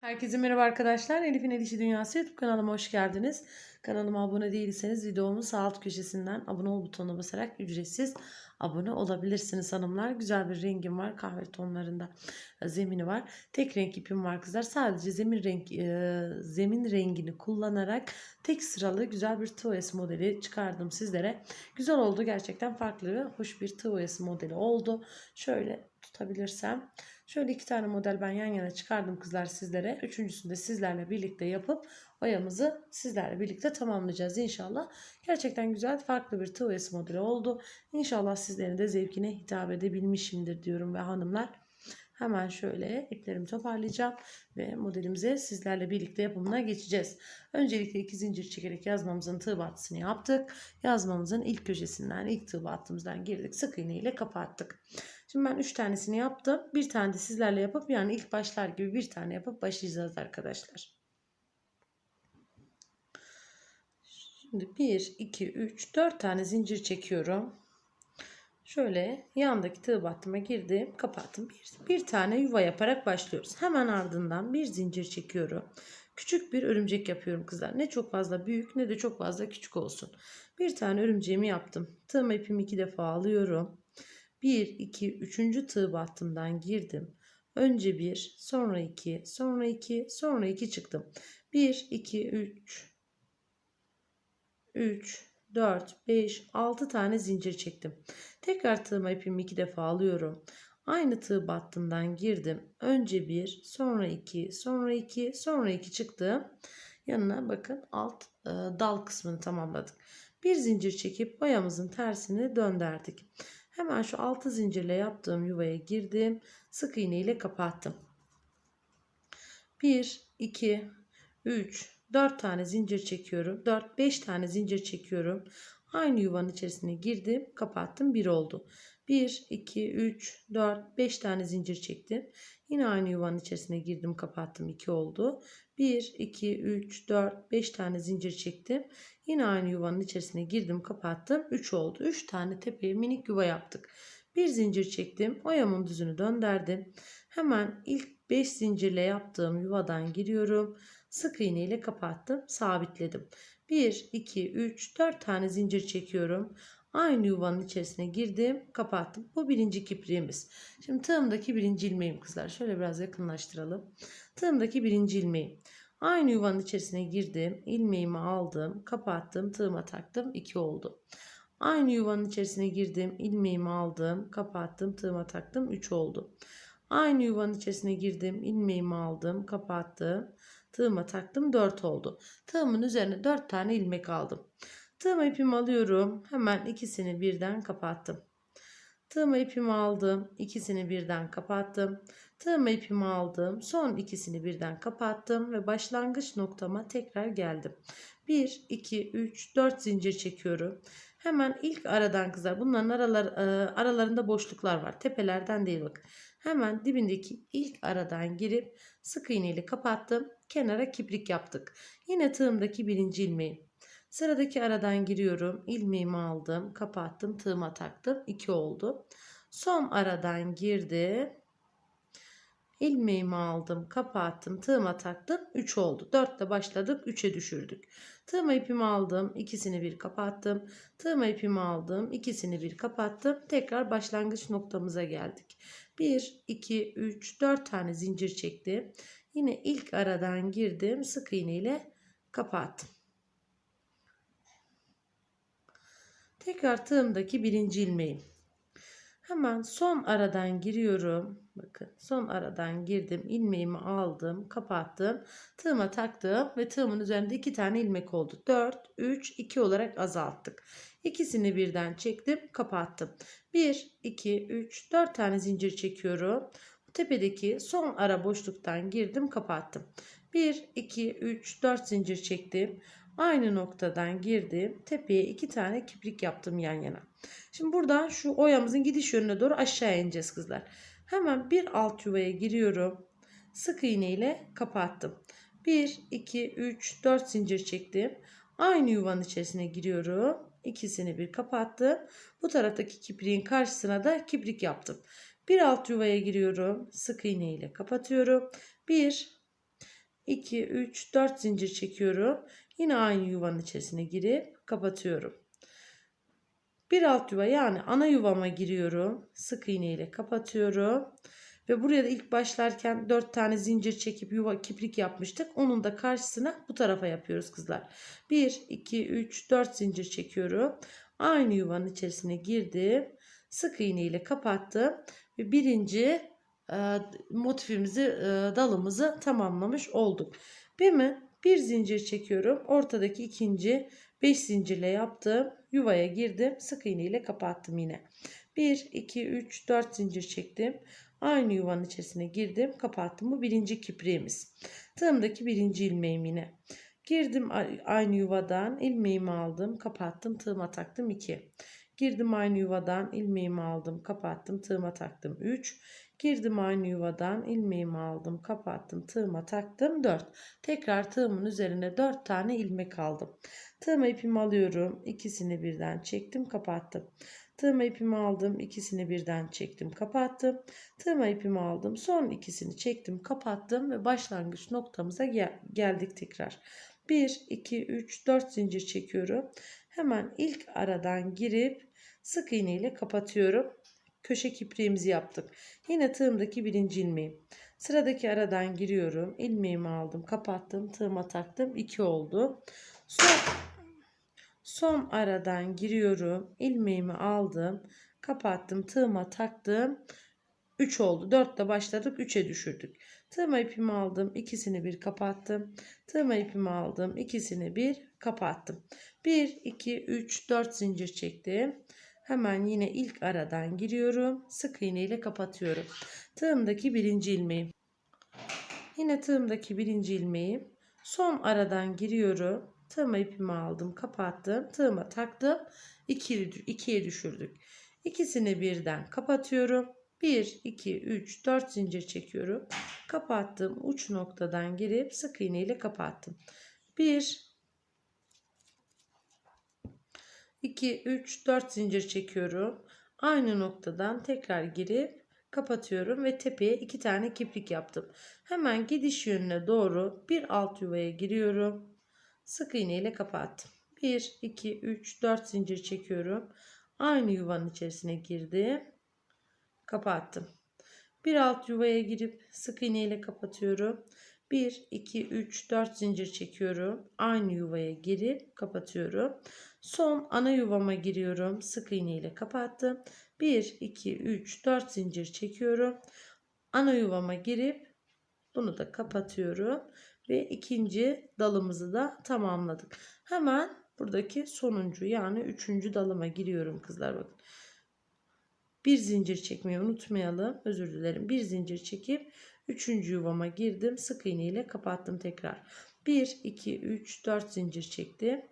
Herkese merhaba arkadaşlar. Elif'in El İşi Dünyası YouTube kanalıma hoş geldiniz. Kanalıma abone değilseniz videomun sağ alt köşesinden abone ol butonuna basarak ücretsiz abone olabilirsiniz hanımlar. Güzel bir rengim var. Kahve tonlarında zemini var. Tek renk ipim var kızlar. Sadece zemin renk e, zemin rengini kullanarak tek sıralı güzel bir TOS modeli çıkardım sizlere. Güzel oldu. Gerçekten farklı ve hoş bir TOS modeli oldu. Şöyle tutabilirsem. Şöyle iki tane model ben yan yana çıkardım kızlar sizlere. Üçüncüsünü de sizlerle birlikte yapıp oyamızı sizlerle birlikte tamamlayacağız inşallah. Gerçekten güzel farklı bir TOS modeli oldu. İnşallah sizlerin de zevkine hitap edebilmişimdir diyorum ve hanımlar. Hemen şöyle iplerimi toparlayacağım ve modelimize sizlerle birlikte yapımına geçeceğiz. Öncelikle iki zincir çekerek yazmamızın tığ battısını yaptık. Yazmamızın ilk köşesinden ilk tığ battığımızdan girdik. Sık iğne ile kapattık. Şimdi ben 3 tanesini yaptım. Bir tane de sizlerle yapıp yani ilk başlar gibi bir tane yapıp başlayacağız arkadaşlar. Şimdi 1, 2, 3, 4 tane zincir çekiyorum. Şöyle yandaki tığ battıma girdim. Kapattım. Bir, bir tane yuva yaparak başlıyoruz. Hemen ardından bir zincir çekiyorum. Küçük bir örümcek yapıyorum kızlar. Ne çok fazla büyük ne de çok fazla küçük olsun. Bir tane örümceğimi yaptım. Tığım ipimi iki defa alıyorum. 1, 2, 3. tığ battımdan girdim. Önce 1, sonra 2, sonra 2, sonra 2 çıktım. 1, 2, 3, 3, 4, 5, 6 tane zincir çektim. Tekrar tığıma ipimi 2 defa alıyorum. Aynı tığ battımdan girdim. Önce 1, sonra 2, sonra 2, sonra 2 çıktım. Yanına bakın alt e, dal kısmını tamamladık. Bir zincir çekip boyamızın tersini döndürdük. Hemen şu altı zincirle yaptığım yuvaya girdim. Sık iğne ile kapattım. 1, 2, 3, 4 tane zincir çekiyorum. 4, 5 tane zincir çekiyorum. Aynı yuvanın içerisine girdim. Kapattım. 1 oldu. 1, 2, 3, 4, 5 tane zincir çektim. Yine aynı yuvanın içerisine girdim. Kapattım. 2 oldu. 1, 2, 3, 4, 5 tane zincir çektim. Yine aynı yuvanın içerisine girdim kapattım. 3 oldu. 3 tane tepeye minik yuva yaptık. Bir zincir çektim. Oyamın düzünü döndürdüm. Hemen ilk 5 zincirle yaptığım yuvadan giriyorum. Sık iğne ile kapattım. Sabitledim. 1, 2, 3, 4 tane zincir çekiyorum. Aynı yuvanın içerisine girdim. Kapattım. Bu birinci kipriğimiz. Şimdi tığımdaki birinci ilmeğim kızlar. Şöyle biraz yakınlaştıralım. Tığımdaki birinci ilmeğim. Aynı yuvanın içerisine girdim. ilmeğimi aldım. Kapattım. Tığıma taktım. 2 oldu. Aynı yuvanın içerisine girdim. ilmeğimi aldım. Kapattım. Tığıma taktım. 3 oldu. Aynı yuvanın içerisine girdim. ilmeğimi aldım. Kapattım. Tığıma taktım. 4 oldu. Tığımın üzerine 4 tane ilmek aldım. Tığıma ipimi alıyorum. Hemen ikisini birden kapattım. Tığıma ipimi aldım. ikisini birden kapattım. Tığıma ipimi aldım. Son ikisini birden kapattım ve başlangıç noktama tekrar geldim. 1, 2, 3, 4 zincir çekiyorum. Hemen ilk aradan kızlar. Bunların aralar, e, aralarında boşluklar var. Tepelerden değil bak. Hemen dibindeki ilk aradan girip sık iğne ile kapattım. Kenara kiprik yaptık. Yine tığımdaki birinci ilmeğim. Sıradaki aradan giriyorum. ilmeğimi aldım. Kapattım. Tığıma taktım. 2 oldu. Son aradan girdim. ilmeğimi aldım. Kapattım. Tığıma taktım. 3 oldu. 4 ile başladık. 3'e düşürdük. Tığıma ipimi aldım. ikisini bir kapattım. Tığıma ipimi aldım. ikisini bir kapattım. Tekrar başlangıç noktamıza geldik. 1, 2, 3, 4 tane zincir çektim. Yine ilk aradan girdim. Sık iğne ile kapattım. Tekrar tığımdaki birinci ilmeğim. Hemen son aradan giriyorum. Bakın son aradan girdim. ilmeğimi aldım. Kapattım. Tığıma taktım ve tığımın üzerinde iki tane ilmek oldu. 4, 3, 2 olarak azalttık. İkisini birden çektim. Kapattım. 1, 2, 3, 4 tane zincir çekiyorum. Tepedeki son ara boşluktan girdim. Kapattım. 1, 2, 3, 4 zincir çektim. Aynı noktadan girdim. Tepeye iki tane kiprik yaptım yan yana. Şimdi buradan şu oyamızın gidiş yönüne doğru aşağı ineceğiz kızlar. Hemen bir alt yuvaya giriyorum. Sık iğne ile kapattım. 1, 2, 3, 4 zincir çektim. Aynı yuvanın içerisine giriyorum. İkisini bir kapattım. Bu taraftaki kipriğin karşısına da kiprik yaptım. Bir alt yuvaya giriyorum. Sık iğne ile kapatıyorum. 1, 2, 3, 4 zincir çekiyorum. Yine aynı yuvanın içerisine girip kapatıyorum. Bir alt yuva yani ana yuvama giriyorum. Sık iğne ile kapatıyorum. Ve buraya da ilk başlarken 4 tane zincir çekip yuva kiprik yapmıştık. Onun da karşısına bu tarafa yapıyoruz kızlar. 1, 2, 3, 4 zincir çekiyorum. Aynı yuvanın içerisine girdim. Sık iğne ile kapattım. Ve birinci e, motifimizi, e, dalımızı tamamlamış olduk. Bir mi? Bir zincir çekiyorum. Ortadaki ikinci 5 zincirle yaptım. Yuvaya girdim. Sık iğne ile kapattım yine. 1, 2, 3, 4 zincir çektim. Aynı yuvanın içerisine girdim. Kapattım. Bu birinci kipriğimiz. Tığımdaki birinci ilmeğim yine. Girdim aynı yuvadan ilmeğimi aldım. Kapattım. Tığıma taktım 2. Girdim aynı yuvadan ilmeğimi aldım. Kapattım. Tığıma taktım 3. Girdim aynı yuvadan ilmeğimi aldım. Kapattım. Tığıma taktım 4. Tekrar tığımın üzerine 4 tane ilmek aldım. Tığıma ipimi alıyorum. İkisini birden çektim. Kapattım. Tığıma ipimi aldım. ikisini birden çektim. Kapattım. Tığıma ipimi aldım. Son ikisini çektim. Kapattım ve başlangıç noktamıza gel geldik tekrar. 1, 2, 3, 4 zincir çekiyorum. Hemen ilk aradan girip sık iğne ile kapatıyorum. Köşe kipriğimizi yaptık. Yine tığımdaki birinci ilmeğim. Sıradaki aradan giriyorum. İlmeğimi aldım, kapattım, tığıma taktım. 2 oldu. Son Son aradan giriyorum. ilmeğimi aldım. Kapattım. Tığıma taktım. 3 oldu. 4 ile başladık. 3'e düşürdük. Tığıma ipimi aldım. ikisini bir kapattım. Tığıma ipimi aldım. ikisini bir kapattım. 1, 2, 3, 4 zincir çektim. Hemen yine ilk aradan giriyorum. Sık iğne ile kapatıyorum. Tığımdaki birinci ilmeğim. Yine tığımdaki birinci ilmeğim. Son aradan giriyorum. Tığıma ipimi aldım, kapattım. Tığıma taktım. 2'ye düşürdük. İkisini birden kapatıyorum. 1, 2, 3, 4 zincir çekiyorum. Kapattım. Uç noktadan girip sık iğne ile kapattım. 1, 2, 3, 4 zincir çekiyorum. Aynı noktadan tekrar girip kapatıyorum ve tepeye iki tane kiprik yaptım. Hemen gidiş yönüne doğru bir alt yuvaya giriyorum. Sık iğne ile kapattım. 1, 2, 3, 4 zincir çekiyorum. Aynı yuvanın içerisine girdim. Kapattım. Bir alt yuvaya girip sık iğne ile kapatıyorum. 1, 2, 3, 4 zincir çekiyorum. Aynı yuvaya girip kapatıyorum. Son ana yuvama giriyorum. Sık iğne ile kapattım. 1, 2, 3, 4 zincir çekiyorum. Ana yuvama girip bunu da kapatıyorum ve ikinci dalımızı da tamamladık. Hemen buradaki sonuncu yani üçüncü dalıma giriyorum kızlar bakın. Bir zincir çekmeyi unutmayalım. Özür dilerim. Bir zincir çekip üçüncü yuvama girdim. Sık iğne ile kapattım tekrar. 1, 2, 3, 4 zincir çektim.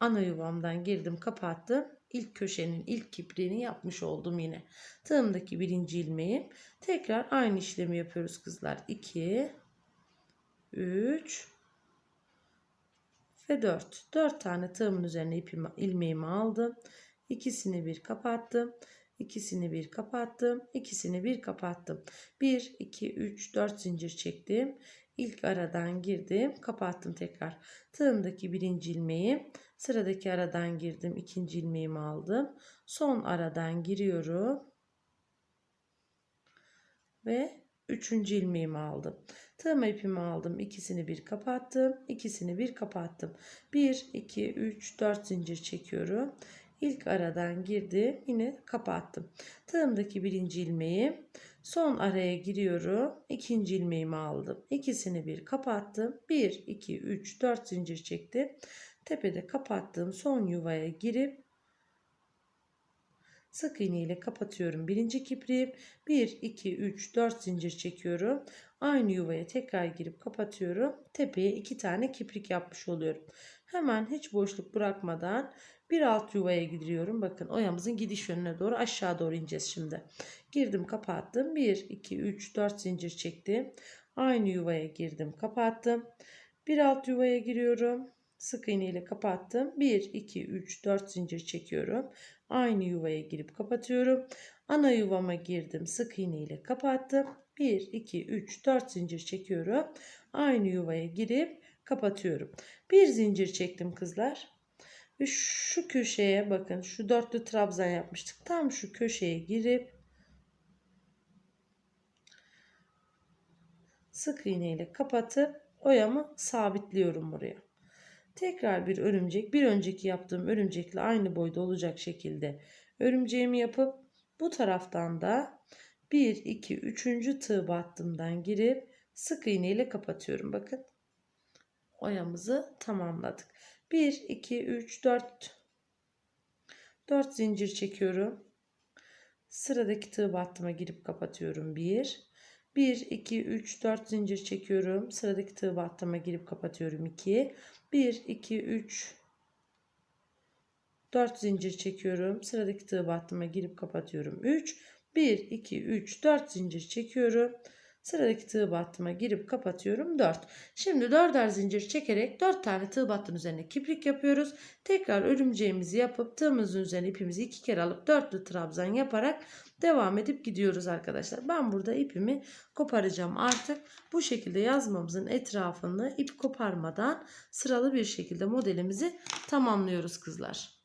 Ana yuvamdan girdim kapattım. İlk köşenin ilk kipriğini yapmış oldum yine. Tığımdaki birinci ilmeği. Tekrar aynı işlemi yapıyoruz kızlar. 2, 3 ve 4. 4 tane tığımın üzerine ipimi, ilmeğimi aldım. İkisini bir kapattım. İkisini bir kapattım. İkisini bir kapattım. 1, 2, 3, 4 zincir çektim. İlk aradan girdim. Kapattım tekrar. Tığımdaki birinci ilmeği sıradaki aradan girdim. ikinci ilmeğimi aldım. Son aradan giriyorum. Ve üçüncü ilmeğimi aldım. Tığma ipimi aldım. ikisini bir kapattım. ikisini bir kapattım. 1, 2, 3, 4 zincir çekiyorum. İlk aradan girdi. Yine kapattım. Tığımdaki birinci ilmeği son araya giriyorum. ikinci ilmeğimi aldım. ikisini bir kapattım. 1, 2, 3, 4 zincir çektim. Tepede kapattığım son yuvaya girip Sık iğne ile kapatıyorum. Birinci kipriğim 1, 2, 3, 4 zincir çekiyorum. Aynı yuvaya tekrar girip kapatıyorum. Tepeye iki tane kiprik yapmış oluyorum. Hemen hiç boşluk bırakmadan bir alt yuvaya gidiyorum. Bakın oyamızın gidiş yönüne doğru aşağı doğru ineceğiz şimdi. Girdim kapattım. 1, 2, 3, 4 zincir çektim. Aynı yuvaya girdim kapattım. Bir alt yuvaya giriyorum. Sık iğne ile kapattım. 1, 2, 3, 4 zincir çekiyorum. Aynı yuvaya girip kapatıyorum. Ana yuvama girdim. Sık iğne ile kapattım. 1, 2, 3, 4 zincir çekiyorum. aynı yuvaya girip kapatıyorum. Bir zincir çektim kızlar. Ve şu köşeye bakın şu dörtlü trabzan yapmıştık. Tam şu köşeye girip sık iğne ile kapatıp oyamı sabitliyorum buraya. Tekrar bir örümcek bir önceki yaptığım örümcekle aynı boyda olacak şekilde örümceğimi yapıp bu taraftan da 1 2 3. tığ battımdan girip sık iğne ile kapatıyorum. Bakın oyamızı tamamladık. 1 2 3 4 4 zincir çekiyorum. Sıradaki tığ battıma girip kapatıyorum. 1 1 2 3 4 zincir çekiyorum. Sıradaki tığ battıma girip kapatıyorum. 2 1 2 3 4 zincir çekiyorum. Sıradaki tığ battıma girip kapatıyorum. 3 1 2 3 4 zincir çekiyorum. Sıradaki tığ battıma girip kapatıyorum 4. Şimdi dörder zincir çekerek 4 tane tığ battının üzerine kiprik yapıyoruz. Tekrar örümceğimizi yapıp tığımızın üzerine ipimizi iki kere alıp dörtlü trabzan yaparak devam edip gidiyoruz arkadaşlar. Ben burada ipimi koparacağım artık. Bu şekilde yazmamızın etrafını ip koparmadan sıralı bir şekilde modelimizi tamamlıyoruz kızlar.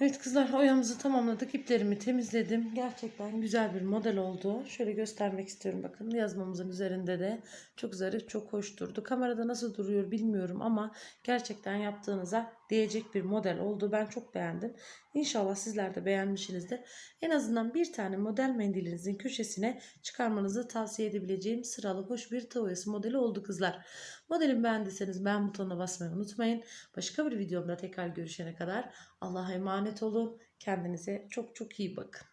Evet kızlar oyamızı tamamladık. İplerimi temizledim. Gerçekten güzel bir model oldu. Şöyle göstermek istiyorum. Bakın yazmamızın üzerinde de çok zarif, çok hoş durdu. Kamerada nasıl duruyor bilmiyorum ama gerçekten yaptığınıza değecek bir model oldu. Ben çok beğendim. İnşallah sizler de beğenmişsinizdir. En azından bir tane model mendilinizin köşesine çıkarmanızı tavsiye edebileceğim sıralı hoş bir tığ oyası modeli oldu kızlar. Modelimi beğendiyseniz beğen butonuna basmayı unutmayın. Başka bir videomda tekrar görüşene kadar Allah'a emanet olun. Kendinize çok çok iyi bakın.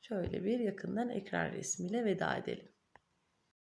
Şöyle bir yakından ekran resmiyle veda edelim.